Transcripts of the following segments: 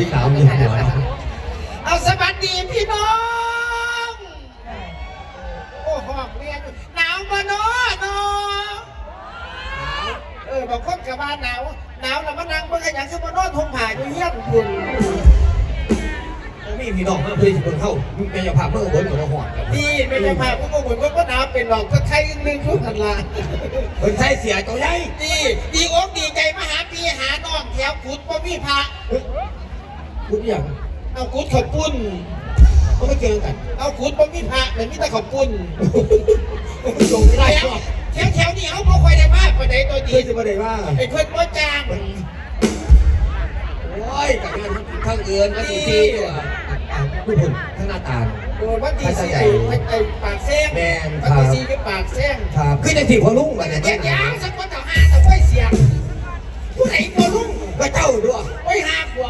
พี่สาวมีหัวเอาสวัสดีพี่น้อง โอ้หอกเรียนหนาวมาเนาะเนาะเออบางคนกับบ้านหนาว หนาวแล้วมานั่งเบิ่งกันอย่างคือมานอนทงผ่าอยู่เฮี้ยนคุณมีพี่น้องเพื่อนที่คนเข้าเป็นยาพาเพื่อนบนกับหัวกันนี่ไม่ใช่ผ่าพวกผมว่าก็หนาวเป็นหรอกก็ใครลึงทุกทันละคนใช้เสียตัวใหญ่ดีดีอกดีใจมาหาพี่หาน้องแถวขุดบ่มีพระ พูดอย่างเอาขุดขอบปุ้นก็ไม่เกี่ยวกัน เอาขุดบ่มีพระแต่มีแต่ขอบปุ้นส่งไม่ได้แถวก็แถวแถวนี้เขาบ่ค่อยได้มากกว่าใดตัวดีเพื่อจะมาได้ว่าไอ้เพื่อนบ่จ้างโอ้ยกับงานข้างเอือนก็ตีตีอยู่อะผู้คนข้างหน้าตาโอ้วันที่สี่ไอ้ไอ้ปากแซงแม่นวันครับที่สี่คือปากแซงครับขึ้นในที่พอลุ่งมาแต่เนี่ยแจ้งยาวสักคนต่อห้าต่อไฟเสียงผู้ไหนบ่ลุงก็เจ้าด้วยโอ้ยห้าขวบ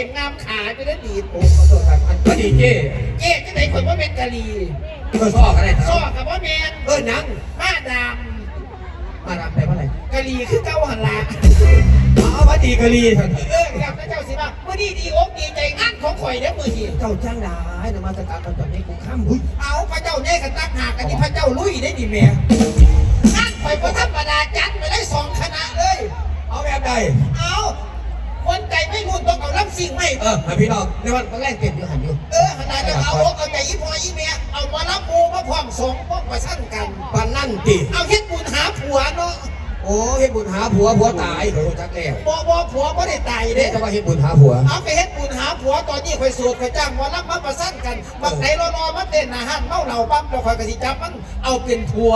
ต็มงามขาไปแล้วดีดโอ้ขอโทษครับอันพอดีเจ้เอ๊ะจังไหนข่อยว่าเป็นกะลีก็ซ้อกันได้ซ้อซ้อกับว่าแมนเออนังมาดมาดามไปเมื่อไหร่ำกะลีคือเก่าหันละเอามาดีกะลีท่านเออครับพระเจ้าสิว่าเมื่อนี้ดีอกดีใจงานของข่อยเด้อมื้อนี้เจ้าจ้างได้นะมาสการกันแบบนี้กูข้ามหุ้ยเอาพระเจ้าเนี่ยกันตั้งหากกันที่พระเจ้าลุยได้ดีแม่งานข่อยบ่ธรรมดาจัดไปได้สองคณะเลย เอาแบบใดเอา คนใจไม่มุ่นต้องเอาลำสิ่งไม่เออพี่น้องในวันแรกเก็บอยู่หันอยู่เออขนาดจะเอาอกเอาใจอีพ่ออีแม่เอามารับมูมาพร้อมสงพร้อมประชันกัน ปันนั่นติเอาเฮ็ดบุญหาผัวเนาะโอ้เฮ็ดบุญหาผัวผัวตายโอ้จักแล้วบ่บ่ผัวบ่ได้ตายเด้เด้จะว่าเฮ็ดบุญหาผัวเอาไปเฮ็ดบุญหาผัวตอนนี้ข่อยสูตรข่อยจ้างหมารับมาประชันกันบักไหนรอๆมาเต้นอาหารเมาเหล้าปั๊บแล้วข่อยก็สิจับมันเอาเป็นผัว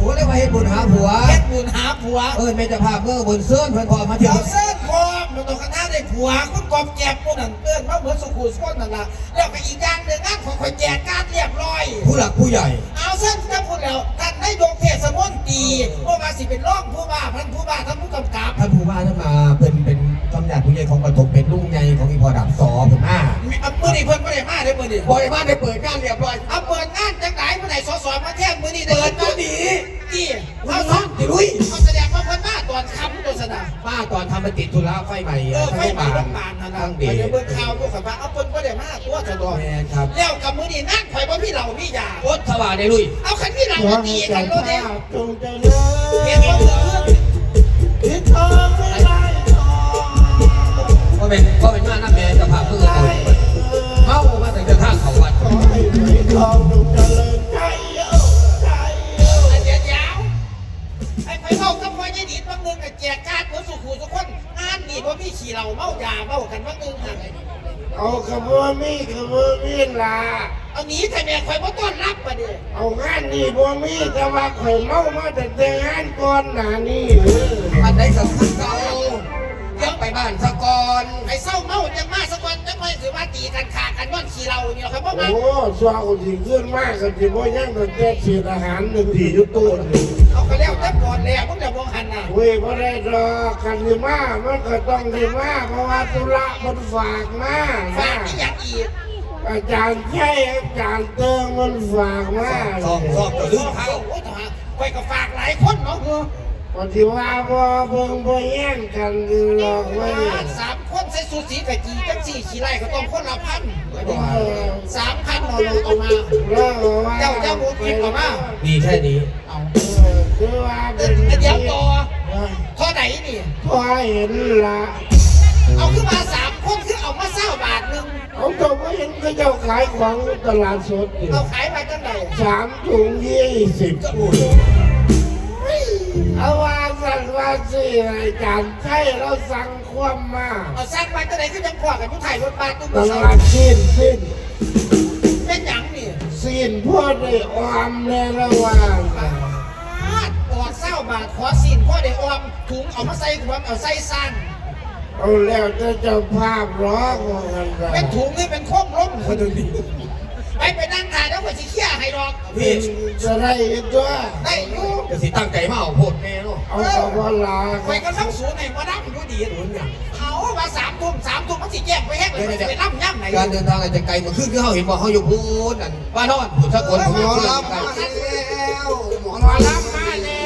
โอ้เรียกว่าเฮ็ดบุญหาผัว เฮ็ดบุญหาผัว เออแม่จะพาเมื่อบนเสื้อเพิ่นพอมาเที่ยวเอาเส้นพร้อมมันต้องคณะได้ผัวคุณกอบแจกผู้นั้นเอิ้นมาเหมือนสุขุสุขนนั่นล่ะแล้วก็อีกอย่างหนึ่งงานของข่อยแจกการเรียบร้อย ผู้หลักผู้ใหญ่ เอาเส้นถ้าพูดแล้วท่านนายกเทศมนตรีเพราะว่าสิเป็นรองผู้ว่าพันผู้ว่าท่านผู้กำกับท่านผู้ว่าท่านมาเป็นเป็นกำหนัดผู้ใหญ่ของปฐมเป็นลุงใหญ่ของอีพอดับสอผมอ่ามีเอามือนี่เพิ่นบ่ได้มาได้อมือนี่บริมาได้เปิดงานเรียบร้อยเอาเปิดงานจังไหนเมื่อไหร่สสมาแท่งมือนี่เปิเดิดนก็มาดี ที่เอาเอาท่านติลุยเอาแสดงว่าเพิ่นมาตอนค่ำตัวสนะป้าตอนทำมาติดธุระไฟใหม่เออไฟไหม้โรงพยาบาลนั่นน่ะตั้งไปดีเบิ่งข่าวด้วยครับว่าเอาเพิ่นบ่ได้มาตัวสะดวกแม่ครับแล้วกับมือนี่งานข่อยบ่มีเหล้ามียาโคตรสว่างได้ลุยเอาคันมีเหล้ามาตีกันโลดเด้จงเจริญเห็นบ่เมื่อคืนทิศทางไม่ไล่ทองว่าเป็นว่าเป็นมาหน้าแม่จะพาเพื่อนางานนี่บ่มีแต่ว่าข่อยเมามาแต่แต่งานก่อนหน้านี้เอออันใดสำคัญเก่าเลี้ยงไปบ้านสะกอนไอ้เศร้าเมาจังมาสักวันจังไม่ถือว่าตีกันขากันย้อนขี้เหล้านี่ข่อยบ่มาโอ้สวาอุสิขึ้นมากก็สิบ่ยังแต่แต่เสียอาหารหนึ่งที่อยู่ตู้นี่เอาไปแล้วแต่ก่อนแล้วมึงอย่ามองหันน่ะเว้ยบ่ได้ดอกกันสิมามันก็ต้องสิมาเพราะว่าธุระมันฝากมาฝากนี่อยากอีก อาจารย์ใช่อาจารย์เติงมันฝากมาซองซองจะลืมเขาโอ้ยทหารข่อยก็ฝากหลายคนเนาะปฏิว่าบ่เบิ่งบ่แย่งกันหรอกเว้ยสามคนใส่สูทสีกะจีจังสี่ขี้ไล่ก็ต้องคนละพันเออสามพันนอนเอามาแล้วว่าเจ้าเจ้าหมูกินออกมามีแค่นี้เอาเออคือว่าเป็นเดี๋ยวต่อเออเท่าไหนนี่พอเห็นละเอาขึ้นมาสามคนคือ เอามาเศร้าบาทหนึ่งเขาจะไม่เห็นเขาเจ้าขายของอยู่ตลาดสดอยู่เอาขายไปจังไหนสามถุงยี่สิบเอาว่าสั่งว่าสิอาจารย์ใช่เราสั่งความมาเอาสร้างไปจังไหนคือยังขวากันยุทธไทยรถบัสตุ้มตเศร้าลาดสิ้นสิ้นเป็นหยังนี่สิ้นพ่อได้ออมในระหว่างออกเศร้าบาทขอสินพ่อได้ออมถุงเอามาใส่ขวดเอาใส่ซ่าน เอาแล้วจะเจ้าภาพร้องว่ากันไปเป็นถุงนี่เป็นโค้งล้มคนดีไปไปนั่งถ่ายแล้วก็สิเขี้ยให้ดอกพี่จะได้ตัวได้อยู่จะสิตั้งใจมาเอาโพดแม่เนาะเอาเอาพลาไปก็ต้องสูนให้มาดับอยู่ดีหนุนอย่างเอาว่าสามทุ่มสามทุ่มมันสิแยกไปแฮกเลยมันสิไปรับย่ำไหนการเดินทางอาจจะไกลมาขึ้นคือเขาเห็นว่าเขาอยู่พูนนั่นบ้านนอนผุนสะกดผมหมอเพื่อนลำกัมานแล้วหมอลำมาแล้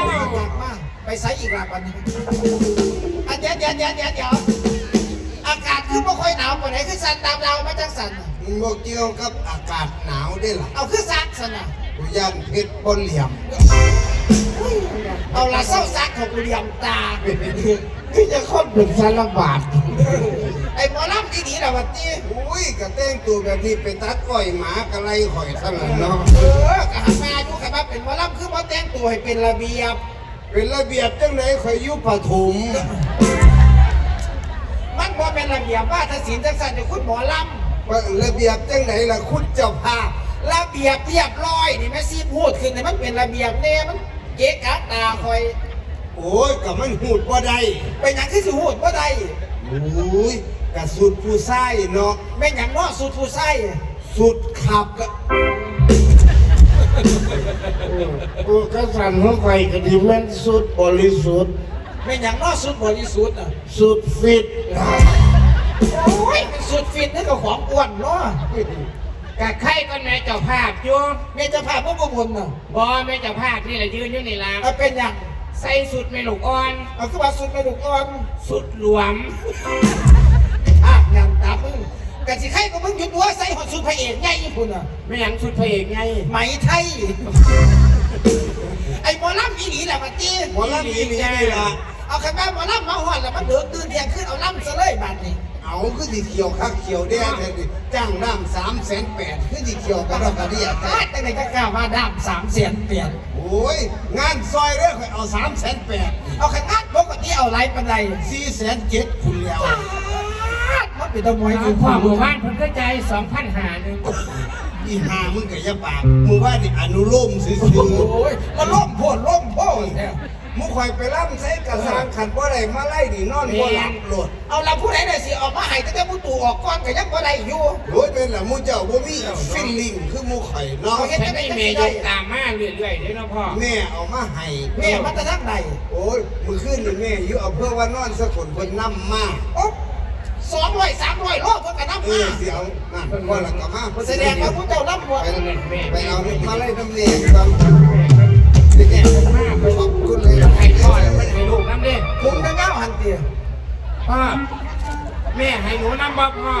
วอยากมากไปใส่อีกลาบันนี้อัน เดี๋ยวเดี๋ยวเดี๋ยวเดี๋ยวเดี๋ยวอากาศคือไม่ค่อยหนาวกว่าไหนคือสั่นตามเรามาจังสั่นน่ะมันบ่เกี่ยวกับอากาศหนาวได้ล่ะเอาคือซักสั่นน่ะกูย่านเพชรบ่เหลี่ยมเอาละเศร้าซักของกูเหลี่ยมตาคือจะคนเป็นสารบาดไอ้หมอลำดีๆนะวันนี้อุ้ยก็แต่งตัวแบบนี้ไปตัดอ้อยหมากระไรข่อยเท่านั้นเนาะเออกะหันมาดูขับมาเป็นหมอลำคือหมอแต่งตัวให้เป็นระเบียบ เป็นระเบียบจังไหนข่อยอยู่ปฐมมันบ่เป็นระเบียบว่าถ้าศีลจังสันเนี่ยคุณหมอลว่าระเบียบจังไหนล่ะคุณเจ้าภาพำระเบียบเรียบร้อยนี่แม่ซีพูดขึ้นเนี่ยมันเป็นระเบียบเนี่ยมันเก๊กะตาคอย โอ้ยก็มันหูดบ่ได้เป็นอย่างที่สิพูดว่าใดอุ้ยกระสุดผู้ไส้เนาะแม่นอย่างเนอสุดผู้ไส้ สุดขับก็ โอ้กระสันของข่อยก็ดีแม่นสุดบริสุทธิ์แม่นอย่างเนอสุดบริสุทธิ์อะสุดฟิตโอ้ยมันสุดฟิตนี่ก็ของอ้วนเนาะกะไข่ก็แม่เจ้าภาพอยู่แม่จะพาพวกบุญน่ะบอแม่เจ้าภาพนี่แหละยืนอยู่นี่ล่ะเอาเป็นอย่างใส่สุดไม่ลูกอ่อน เอาคือว่าสุดกระดูกอ่อนสุดหลวม ภาพงานตามึง กะสิใครก็มึงหยุดหัวใส่หอดสุดพระเอกไงคุณอะไม่หยังสุดพระเอกไงไหมไทย ไอ้หมอลำอีหลีแหละมาจีหมอลำอีหลีนี่ล่ะ เอาขันแม่หมอลำมาหอดแล้วมันเดือดตื่นเที่ยงขึ้นเอาลำซะเลยบัดนี้เอาคือสิเขียวคักเขียวแดงเลยดิจ้างน้ำสามแสนแปดคือสิเขียวกระดอกกระเดียแต่แต่แต่ไหนก็กล้ามาดามสามเสียนเปลี่ยนโอ้ยงานซอยเด้อข่อยเอาสามแสนแปดเอาขันนัดปกติเอาไรปันไดสี่แสนเจ็ดคุณแล้วมัน เป็นตะมวยเอาคือพ่พ่ออหมู่บ้านผมก็ใจสองพันหาหนึ่งอีหามึงกับยาปากมึงว่าดิอนุโลมซื่อโอ้ยมันล่มโพดล่มโพดเนี่ยๆมึงคอยไปล่ำใส่กระสางขันบ่ได้มาไล่ดินอนบ่หลับโหลดเอาละผู้ใดได้สิออกมาให้ตั้งแต่ผู้ตู่ออกก่อนก็ยังบ่ได้อยู่โอ้ยเป็นละมูเจ้าบ่มีฟิลลิ่งคือหมูข่อยเนาะฉันนี่เมย์ยกตามมาเรื่อยๆเด้อเนาะพ่อแม่เอามาให้แม่มันจะทั้งใดโอ้ยมือขึ้นนี่แม่อยู่อำเภอว่านอนสกลเพิ่นนำมาโอ๊บ สองร้อยสามร้อยโลเพิ่นก็นับเอมาอเสียวนั่นว่าและก็มาแสดงว่าผู้เจ้ารับหมดไปไปเอามาไล่น้ำเลี้ยงครับเด็กๆมากขอบคุณเลยไข่พ่อแล้วมันให้ลูกน้ำเด้ผมก็เงาหันเตียพ่อแม่ให้หนูน้ำบ่พ่อ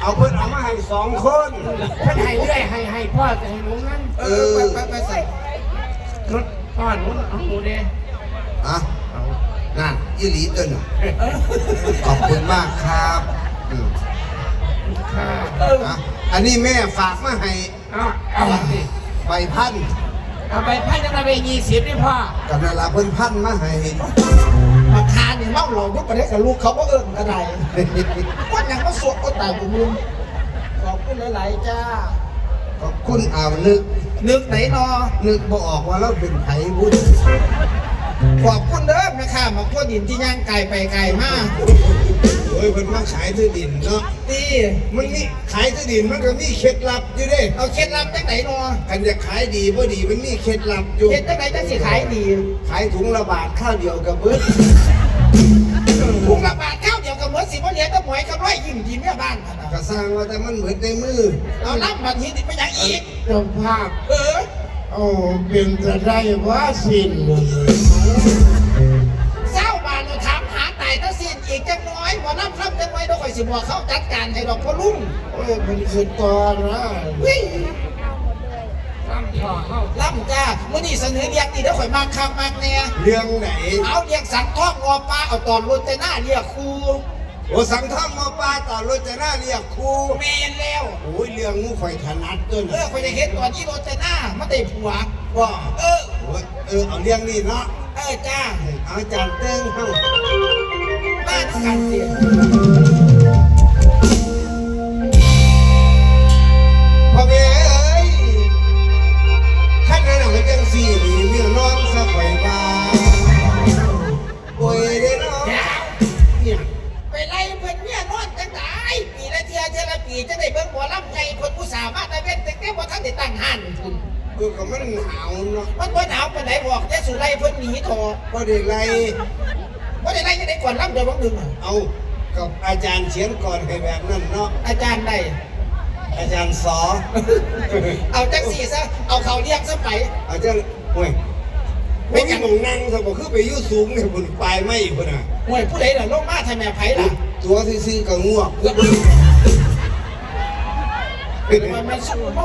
เอาเพิ่นเอามาให้สองคน เพิ่นให้เรื่อยให้ให้พ่อจะให้หนูนั่นเออไปไปไปใส่รถพ่อหนูเอาหนูเด้อะ นั่นยี่หลีตัวหนึ่งขอบคุณมากครับอืมค่ะเอออะอันนี้แม่ฝากมาให้เอาเอาสิใบพันเอาไปพันจะมาไปยี่สิบนี่พ่อกับนาลาเพิ่นพันมาให้มาทานนี่เมาเหล่ายุบไปได้กับลูกเขาก็เอิ้นกระไดก้อนยังมาสวกก็ตายกูมึงขอบคุณหลายๆจ้า ขอบคุณอ่าวนึก นึกไหนนอนึกบ่ออกว่าเราเป็นไผบุญขอบคุณเด้อ แม่ค้ามาขั้วดินที่ย่างไก่ไปไก่มากโอ้ยเพิ่นมาขายที่ดินเนาะตีมันมีขายที่ดินมันก็มีเคล็ดลับอยู่เด้เอาเคล็ดลับจังไหนนอกันจะขายดีบ่ดีมันมีเคล็ดลับอยู่เคล็ดจังไหนจังสิขายดี ขายถุงละบาทข้าวเดียวกับเบิดพุงละบาทข้าวเดียวกับเหมือนสิบ่เหลียก็หมวยกับร้อยยิ้มยิ้มแม่บ้านก็สร้างว่าแต่มันเหมือนในมือเอาล่ำบัดนี้ติดไปยังอีกเจ้าภาพเออโอ้เป็นจะได้ว่าสิ้นเลย สิบอกเขาจัดการให้ดอกพ่อลุงโอ้ยเป็นคือตอนนะวิ่งต้องพ่อเข้าล่ำจ้ามื่อนี้เสนอเรียกนี่เดี๋ยวข่อยมากคักมากแน่เรื่องไหน เอาเรียกสังท่องงอปลาเอาตอนรถแต่หน้าเรียกครูโอ้สังท่อมมาป้าต่อรถจะน่าเรียกครูเมนแล้วโอ้ยเรื่องงูข่อยถนัดต้นเออข่อยจะเห็นตอนนี้รถแต่หน้ามาเตะผัวว่าเออโอ้ยเออเอาเรื่องนี้เนาะเออจ้าเอาจานเติ้งเฮาบ้านกันเสีย ทันได้ตั้งหันคุณเออก็มันหนาวเนาะมันบ่หนาวปานไหนบอกจะสู่ไล่เพิ่นหนีทอะก็ได้ไล่บ่ได้ไล่จะได้ก่อนลำเดียวบ่ดึงอะเอากับอาจารย์เขียนก่อนให้แบบนั้นเนาะอาจารย์ได้อาจารย์สอ เอาจังสี่ซะเอาเขาเรียกซะไปอาจารย์โอ้ยไม่มีหมองนั่งสมองคือไปอยุ่สูงเนี่ยบนปลายไม่อีกคนน่ะห่วยผู้ใดล่ะลงมาทำแม่ไผ่ล่ะตัวซื่อๆกับงวกมันมันสู้